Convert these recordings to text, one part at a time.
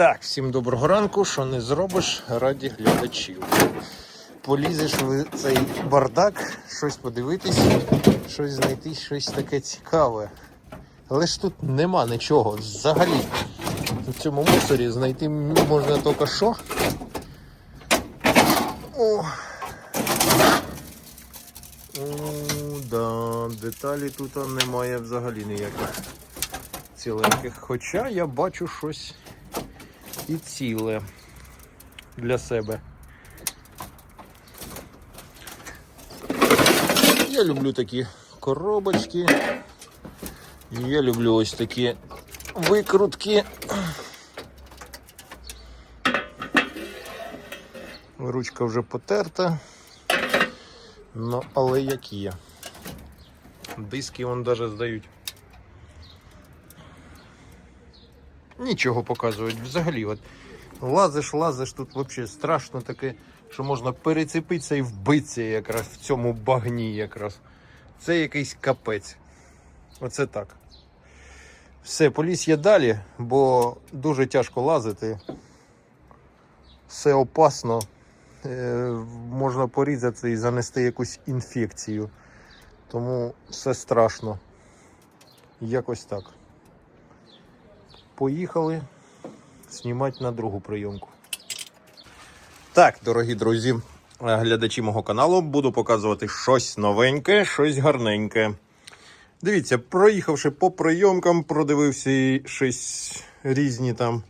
Так, всім доброго ранку. Що не зробиш раді глядачів. Полізеш в цей бардак, щось подивитись, щось знайти, щось таке цікаве. Але ж тут нема нічого взагалі. В цьому мусорі знайти можна тільки що. О. О, да, деталі тут немає взагалі ніяких ціленьких. Хоча я бачу щось і ціле для себе. Я люблю такі коробочки. Я люблю ось такі викрутки. Ручка вже потерта. Ну, але як є. Диски вон даже здають. Нічого показують взагалі. От лазиш, лазиш, тут взагалі страшно таке, що можна перецепитися і вбитися якраз в цьому багні якраз. Це якийсь капець. Оце так. Все, поліз я далі, бо дуже тяжко лазити. Все опасно. Е, можна порізатися і занести якусь інфекцію. Тому все страшно. Якось так. Поїхали знімати на другу прийомку. Так, дорогі друзі, глядачі мого каналу, буду показувати щось новеньке, щось гарненьке. Дивіться, проїхавши по прийомкам, продивився щось різні там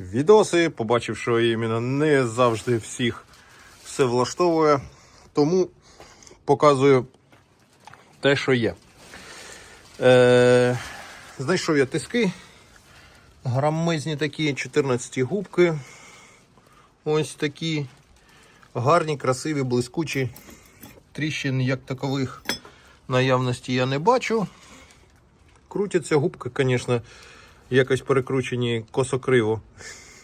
відоси, побачив, що іменно не завжди всіх все влаштовує. Тому показую те, що є. Е, знайшов я тиски. Грамезні такі 14 губки. Ось такі гарні, красиві, блискучі. Тріщин як такових наявності я не бачу. Крутяться губки, звісно, якось перекручені косокриво.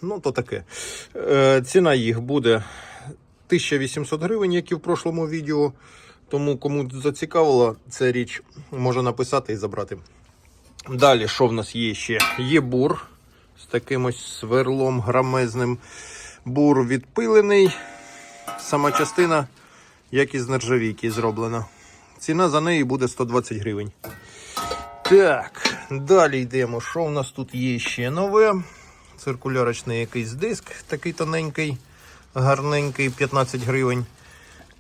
Ну, то таке. Е, ціна їх буде 1800 гривень, як і в прошлому відео. Тому кому зацікавила ця річ, може написати і забрати. Далі, що в нас є ще? Є бур з таким ось сверлом грамезним. Бур відпилений. Сама частина, як із нержавійки, зроблена. Ціна за неї буде 120 гривень. Так, далі йдемо. Що в нас тут є ще нове? Циркулярочний якийсь диск, такий тоненький, гарненький, 15 гривень.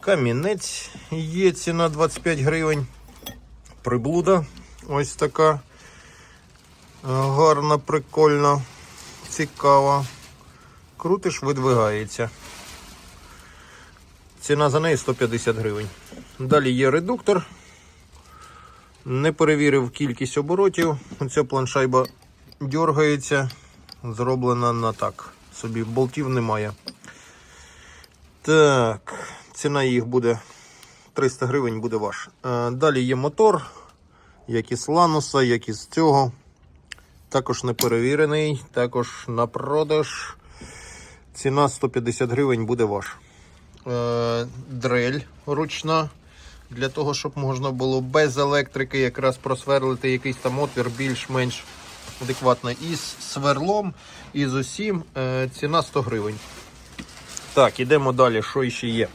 Камінець є ціна 25 гривень. Приблуда ось така. Гарна, прикольна, цікава. Крутиш, видвигається. Ціна за неї 150 гривень. Далі є редуктор. Не перевірив кількість оборотів. Оця планшайба дергається. Зроблена на так. Собі болтів немає. Так, ціна їх буде 300 гривень, буде ваш. Е, Далі є мотор, як із лануса, як із цього. Також не перевірений, також на продаж. Ціна 150 гривень буде ваш. Е, дрель ручна. Для того, щоб можна було без електрики якраз просверлити якийсь там отвір більш-менш адекватно. І з сверлом, і з усім е, ціна 100 гривень. Так, ідемо далі. Що ще є?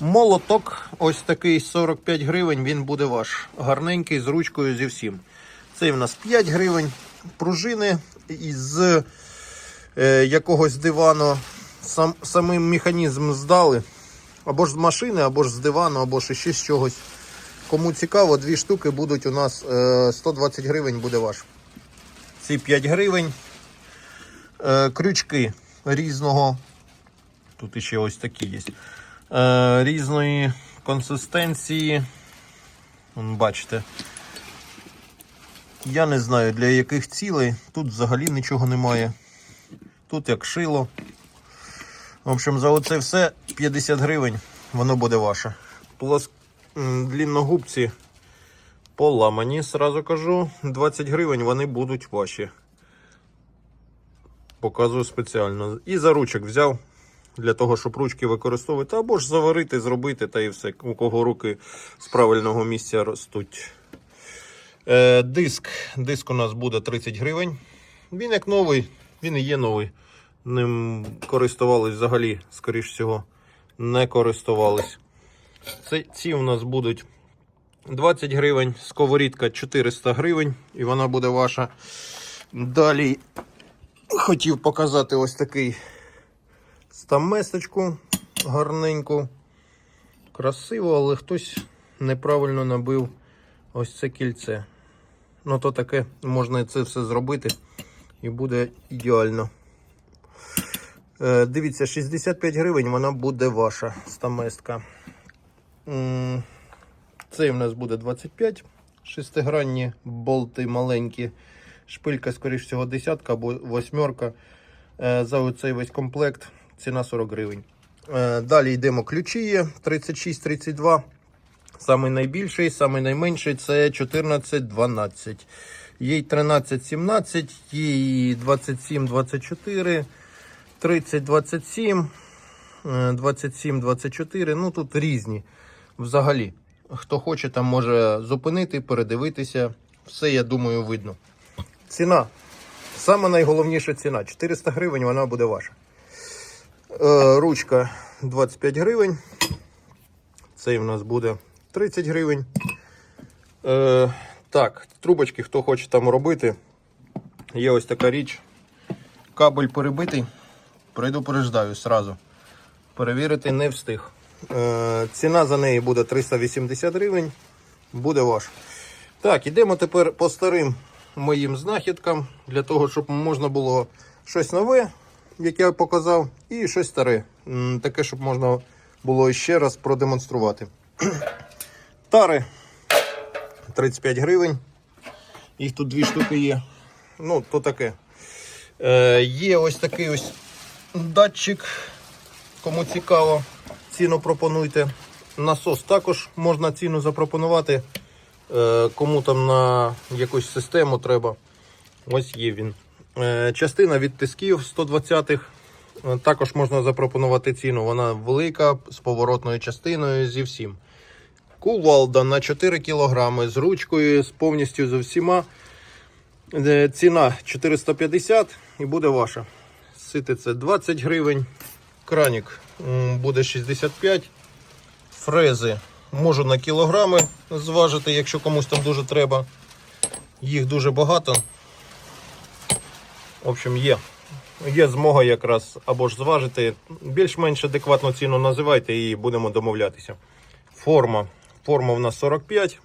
Молоток, ось такий 45 гривень, він буде ваш. Гарненький, з ручкою, зі всім. Цей в нас 5 гривень. Пружини із е, якогось дивану. Сам, самим механізм здали. Або ж з машини, або ж з дивану, або ж ще з чогось. Кому цікаво, дві штуки будуть у нас е, 120 гривень буде ваш. Ці 5 гривень. Е, крючки різного. Тут ще ось такі є. Е, різної консистенції. Бачите. Я не знаю для яких цілей. Тут взагалі нічого немає. Тут як шило. В общем, за оце все 50 гривень, воно буде ваше. Плос... м, Длінногубці поламані, сразу кажу. 20 гривень вони будуть ваші. Показую спеціально. І за ручок взяв для того, щоб ручки використовувати, або ж заварити, зробити, та і все. У кого руки з правильного місця ростуть. Е, диск. Диск у нас буде 30 гривень. Він як новий, він і є новий. ним користувались взагалі, скоріш всього, не користувались. Це, ці у нас будуть 20 гривень, сковорідка 400 гривень, і вона буде ваша. Далі хотів показати ось такий стамесочку гарненьку. Красиво, але хтось неправильно набив ось це кільце. Ну, то таке, можна це все зробити і буде ідеально. Е, дивіться, 65 гривень вона буде ваша стаместка. Цей в нас буде 25. Шестигранні болти маленькі. Шпилька, скоріш всього, десятка або восьмерка. Е, За оцей весь комплект ціна 40 гривень. Е, Далі йдемо ключі є 36-32. Самий найбільший, самий найменший це 14-12. Є й 13-17, є і 27-24, 30-27, 27-24. Ну тут різні взагалі. Хто хоче, там може зупинити, передивитися. Все, я думаю, видно. Ціна. Саме найголовніша ціна. 400 гривень вона буде ваша. Е, ручка 25 гривень. Цей в нас буде 30 гривень. Е, так, трубочки, хто хоче там робити. Є ось така річ. Кабель перебитий. Предупреждаю сразу. Перевірити не встиг. Е, ціна за неї буде 380 гривень. Буде ваш. Так, ідемо тепер по старим моїм знахідкам, для того, щоб можна було щось нове, як я показав, і щось старе. Таке, щоб можна було ще раз продемонструвати. Тари 35 гривень. Їх тут дві штуки є. Ну, то таке. Е, є ось такий ось датчик. Кому цікаво, ціну пропонуйте. Насос також можна ціну запропонувати. Е, кому там на якусь систему треба. Ось є він. Е, частина від тисків 120-х. Е, Також можна запропонувати ціну. Вона велика, з поворотною частиною, зі всім. Кувалда на 4 кг з ручкою, з повністю з всіма. Е, Ціна 450 і буде ваша. Сити це 20 гривень. Кранік буде 65. Фрези можу на кілограми зважити, якщо комусь там дуже треба. Їх дуже багато. В общем, є. Є змога якраз або ж зважити. Більш-менш адекватну ціну називайте і будемо домовлятися. Форма. Форма у нас 45.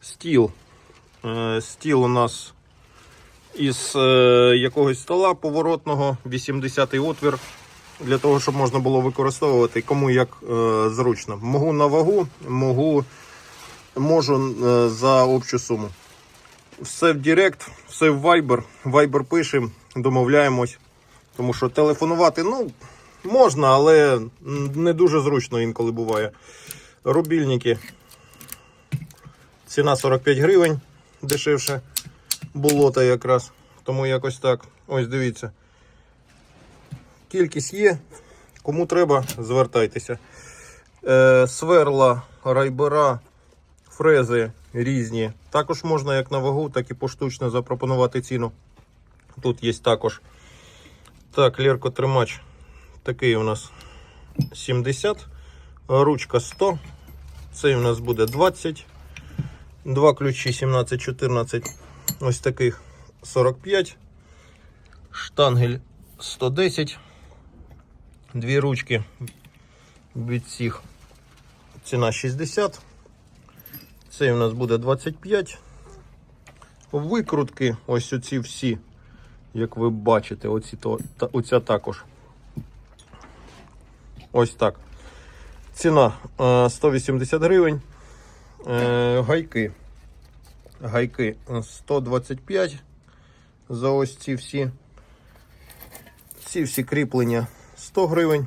Стіл. Е, Стіл у нас із е, якогось стола поворотного, 80-й отвір. Для того, щоб можна було використовувати кому як е, зручно. Могу на вагу, можу, можу за общу суму. Все в Директ, все в Viber. Viber пишемо, домовляємось. Тому що телефонувати ну, можна, але не дуже зручно інколи буває. Рубільники. Ціна 45 гривень дешевше було то якраз. Тому якось так. Ось дивіться. Кількість є. Кому треба, звертайтеся. Е, сверла, райбера, фрези різні. Також можна як на вагу, так і поштучно запропонувати ціну. Тут є також. Так, леркотримач такий у нас 70, ручка 100. Цей у нас буде 20. Два ключі 17-14. Ось таких 45. Штангель 110. Дві ручки від цих. Ціна 60. Цей у нас буде 25. Викрутки, ось оці всі, як ви бачите, оці, то, та, оця також. Ось так. Ціна е, 180 гривень. Е, гайки. Гайки 125 за ось ці всі. Ці всі кріплення 100 гривень.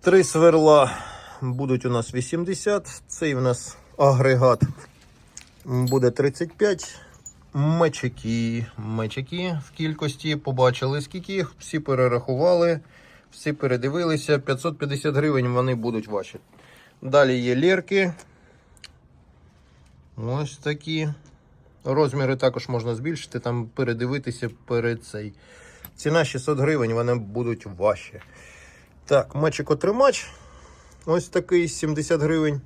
Три сверла будуть у нас 80. Цей у нас агрегат буде 35. Мечики. Мечики в кількості побачили, скільки їх, всі перерахували, всі передивилися. 550 гривень вони будуть ваші. Далі є лірки. Ось такі. Розміри також можна збільшити, там передивитися перед цей. Ціна 600 гривень, вони будуть важчі. Так, мечик-отримач. Ось такий 70 гривень.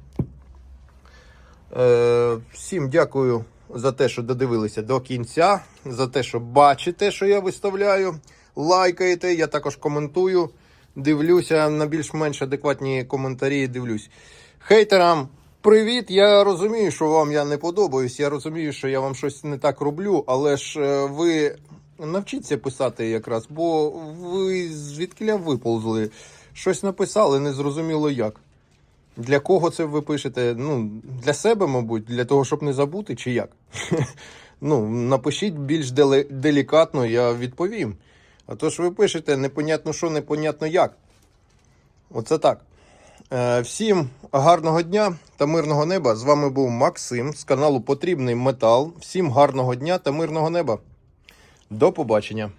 Е, всім дякую за те, що додивилися до кінця, за те, що бачите, що я виставляю, лайкаєте. Я також коментую, дивлюся на більш-менш адекватні коментарі. Дивлюсь. Хейтерам, привіт! Я розумію, що вам я не подобаюсь. Я розумію, що я вам щось не так роблю, але ж е, ви навчіться писати якраз, бо ви звідкиля виползли. Щось написали, не зрозуміло як. Для кого це ви пишете? Ну, для себе, мабуть, для того, щоб не забути, чи як? ну, напишіть більш делікатно, я відповім. А то ж ви пишете непонятно що, непонятно як. Оце так. Е, всім гарного дня та мирного неба. З вами був Максим з каналу Потрібний Метал. Всім гарного дня та мирного неба. До побачення.